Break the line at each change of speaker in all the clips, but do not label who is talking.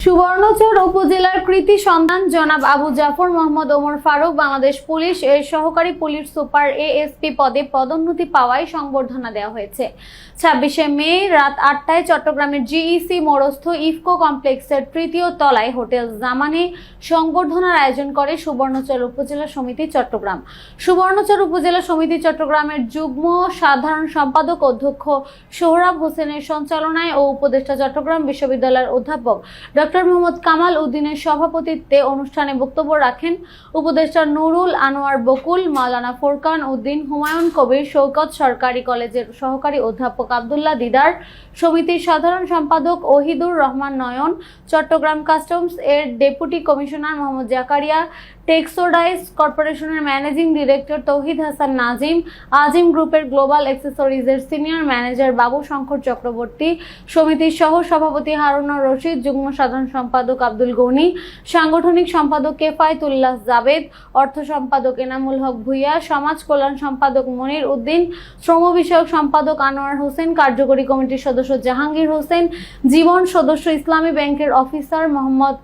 সুবর্ণচর উপজেলার কৃতি সন্ধান জনাব আবু জাফর মোহাম্মদ ওমর ফারুক বাংলাদেশ পুলিশ এর সহকারী পুলিশ সুপার এএসপি পদে পদোন্নতি পাওয়ায় সংবর্ধনা দেওয়া হয়েছে। ছাব্বিশে মে রাত আটটায় চট্টগ্রামের জিইসি মোড়স্থ ইফকো কমপ্লেক্সের তৃতীয় তলায় হোটেল জামানে সংবর্ধনার আয়োজন করে সুবর্ণচর উপজেলা সমিতি চট্টগ্রাম। সুবর্ণচর উপজেলা সমিতি চট্টগ্রামের যুগ্ম সাধারণ সম্পাদক অধ্যক্ষ সোহরাব হোসেনের সঞ্চালনায় ও উপদেষ্টা চট্টগ্রাম বিশ্ববিদ্যালয়ের অধ্যাপক ডক্টর মোহাম্মদ কামাল উদ্দিনের সভাপতিত্বে অনুষ্ঠানে বক্তব্য রাখেন উপদেষ্টা নুরুল আনোয়ার বকুল, মাওলানা ফোরকান উদ্দিন, হুমায়ুন কবির, শৌকত সরকারি কলেজের সহকারী অধ্যাপক আবদুল্লাহ দিদার, সমিতির সাধারণ সম্পাদক ওহিদুর রহমান নয়ন, চট্টগ্রাম কাস্টমস এর ডেপুটি কমিশনার মোহাম্মদ জাকারিয়া টেক্সোডাইজ কর্পোরেশনের ম্যানেজিং ডিরেক্টর তৌহিদ হাসান নাজিম, আজিম গ্রুপের গ্লোবাল অ্যাক্সেসরিজের সিনিয়র ম্যানেজার বাবু শঙ্কর চক্রবর্তী, সমিতির সহ সভাপতি হারুনুর রশিদ, যুগ্ম সাধারণ সম্পাদক আব্দুল গনি, সাংগঠনিক সম্পাদক কেফায়তুল্লাহ জাবেদ, অর্থ সম্পাদক এনামুল হক ভুইয়া, সমাজ কল্যাণ সম্পাদক মনির উদ্দিন, শ্রম বিষয়ক সম্পাদক আনোয়ার হোসেন, কার্যকরী কমিটির সদস্য জাহাঙ্গীর হোসেন, জীবন সদস্য ইসলামী ব্যাংকের অফিসার মোহাম্মদ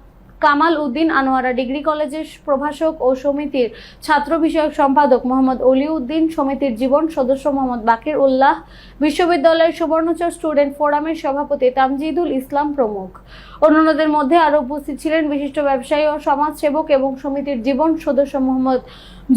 কামাল উদ্দিন আনোয়ারা ডিগ্রি কলেজের প্রভাষক ও সমিতির ছাত্র বিষয়ক সম্পাদক মোহাম্মদ অলি উদ্দিন সমিতির জীবন সদস্য মোহাম্মদ বাকির উল্লাহ, বিশ্ববিদ্যালয়ের সুবর্ণচর স্টুডেন্ট ফোরামের সভাপতি তামজিদুল ইসলাম প্রমুখ। অন্যান্যদের মধ্যে আরও উপস্থিত ছিলেন বিশিষ্ট ব্যবসায়ী ও সমাজসেবক এবং সমিতির জীবন সদস্য মোহাম্মদ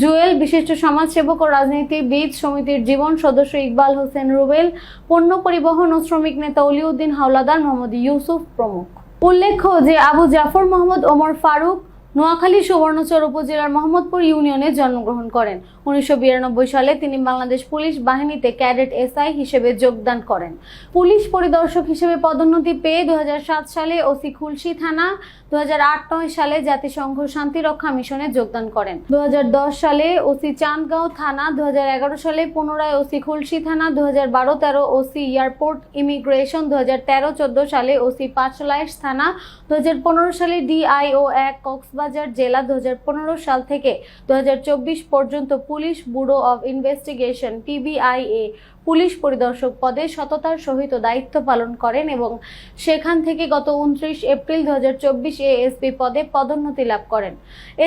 জুয়েল, বিশিষ্ট সমাজসেবক ও রাজনীতিবিদ সমিতির জীবন সদস্য ইকবাল হোসেন রুবেল, পণ্য পরিবহন ও শ্রমিক নেতা অলিউদ্দিন হাওলাদার মোহাম্মদ ইউসুফ প্রমুখ। উল্লেখ্য যে আবু জাফর মোহাম্মদ ওমর ফারুক নোয়াখালী সুবর্ণচর উপজেলার মোহাম্মদপুর ইউনিয়নে জন্মগ্রহণ করেন। উনিশশো বিরানব্বই সালে তিনি বাংলাদেশ পুলিশ বাহিনীতে ক্যাডেট এসআই হিসেবে যোগদান করেন। পুলিশ পরিদর্শক হিসেবে পদোন্নতি পেয়ে দু সালে ওসি খুলশি থানা দু সালে জাতিসংঘ শান্তিরক্ষা মিশনে যোগদান করেন। দু সালে ওসি চাঁদগাঁও থানা দু সালে পুনরায় ওসি খুলশি থানা দু হাজার ওসি এয়ারপোর্ট ইমিগ্রেশন দু হাজার তেরো সালে ওসি পাঁচলাইশ থানা দু হাজার পনেরো সালে ডিআইও এক কক্সবাজার জেলা দু হাজার পনেরো সাল থেকে দু হাজার চব্বিশ পর্যন্ত পুলিশ ব্যুরো অব ইনভেস্টিগেশন পিবিআইএ পুলিশ পরিদর্শক পদে সততার সহিত দায়িত্ব পালন করেন এবং সেখান থেকে গত উনত্রিশ এপ্রিল দু হাজার চব্বিশ এএসপি পদে পদোন্নতি লাভ করেন।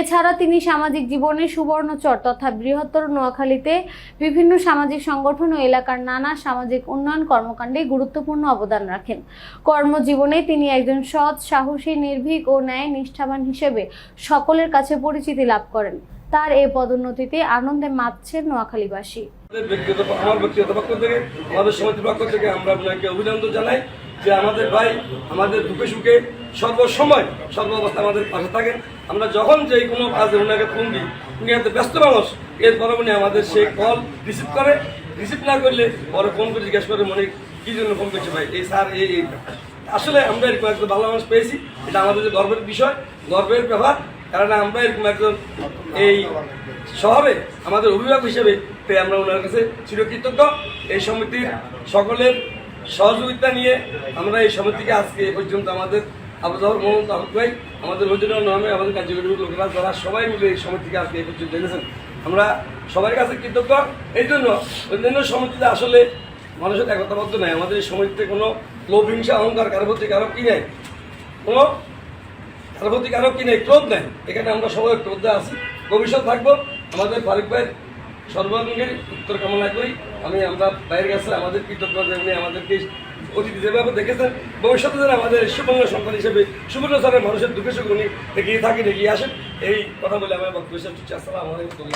এছাড়া তিনি সামাজিক জীবনে সুবর্ণচর তথা বৃহত্তর নোয়াখালীতে বিভিন্ন সামাজিক সংগঠন ও এলাকার নানা সামাজিক উন্নয়ন কর্মকাণ্ডে গুরুত্বপূর্ণ অবদান রাখেন। কর্মজীবনে তিনি একজন সৎ, সাহসী, নির্ভীক ও ন্যায় নিষ্ঠাবান হিসেবে সকলের কাছে পরিচিতি লাভ করেন। তার এই পদোন্নতিতে আনন্দে মাতছেন নোয়াখালীবাসী।
ব্যক্তিগত ব্যক্তিগত পক্ষ থেকে, আমাদের থেকে আমরা আপনাকে জানাই যে আমাদের ভাই আমাদের দুঃখে সুখে সর্বসময় সর্বাবস্থা আমাদের পাশে থাকেন আমরা যখন যে কোনো কাজে ওনাকে ফোন দিই, উনি এত ব্যস্ত মানুষ এরপরে উনি আমাদের সেই কল রিসিভ করে। রিসিভ না করলে পরে ফোন করে জিজ্ঞেস করে মনে কী জন্য ফোন করছে ভাই? এই স্যার, এই আসলে আমরা এরকম একজন ভালো মানুষ পেয়েছি। এটা আমাদের যে গর্বের বিষয়, গর্বের ব্যাপার কারণ আমরা এরকম একজন এই শহরে আমাদের অভিভাবক হিসেবে তাই আমরা ওনার কাছে চিরকৃতজ্ঞ। এই সমিতির সকলের সহযোগিতা নিয়ে আমরা এই সমিতিকে আজকে এ পর্যন্ত আমাদের আবুজাহর মোহাম্মদ আহমদ ভাই, আমাদের হজুরাল নামে আমাদের কার্যকরী লোকেরা যারা সবাই মিলে এই সমিতিকে আজকে এই পর্যন্ত এনেছেন, আমরা সবার কাছে কৃতজ্ঞ। এই জন্য অন্যান্য সমিতিতে আসলে মানুষের একতাবদ্ধ নাই। আমাদের এই সমিতিতে কোনো লোভ হিংসা, অহংকার কারও প্রতি কারও কি নেই? কোনো তার প্রতি কিনে ক্রোধ নেয় এখানে আমরা সবাই ক্রোধে আছি। ভবিষ্যৎ থাকব। আমাদের ফারুক ভাইয়ের সর্বাঙ্গের উত্তর কামনা করি। আমি আমরা বাইরে গেছে, আমাদের কৃতজ্ঞতা উনি আমাদেরকে অতিথি যেভাবে দেখেছেন, ভবিষ্যতে যেন আমাদের সুবর্ণ সম্পদ হিসেবে, সুবর্ণ স্যারের মানুষের দুঃখে সুখ উনি এগিয়ে থাকেন, এগিয়ে আসেন, এই কথা বলে আমার বক্তব্য শেষ হচ্ছে আসসালামু আলাইকুম